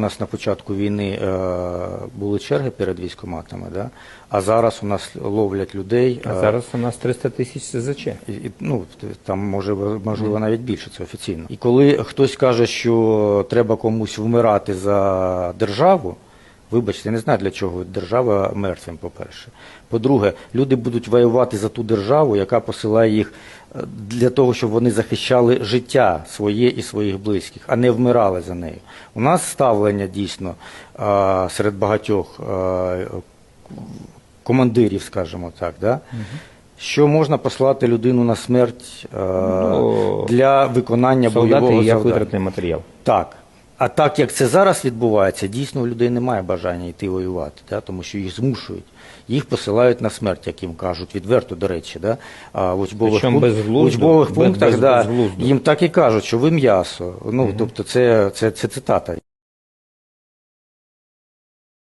У нас на початку війни е, були черги перед військоматами, да? а зараз у нас ловлять людей. А е, зараз у нас 300 тисяч СЗЧ. і- і, ну, там може можливо навіть більше, це офіційно. І коли хтось каже, що треба комусь вмирати за державу, вибачте, я не знаю для чого держава мертвим, по-перше. По-друге, люди будуть воювати за ту державу, яка посилає їх е, для того, щоб вони захищали життя своє і своїх близьких, а не вмирали за нею. У нас ставлення дійсно е, серед багатьох е, командирів, скажімо так, да? що можна послати людину на смерть е, Ну, для виконання бойового завдання. витратний матеріал. Так. А так як це зараз відбувається, дійсно у людей немає бажання йти воювати, да? тому що їх змушують. Їх посилають на смерть, як їм кажуть, відверто, до речі. Да? А в учбових, Причому пунк- в учбових без- пунктах без- да, їм так і кажуть, що ви м'ясо. Ну, тобто це, це, це цитата.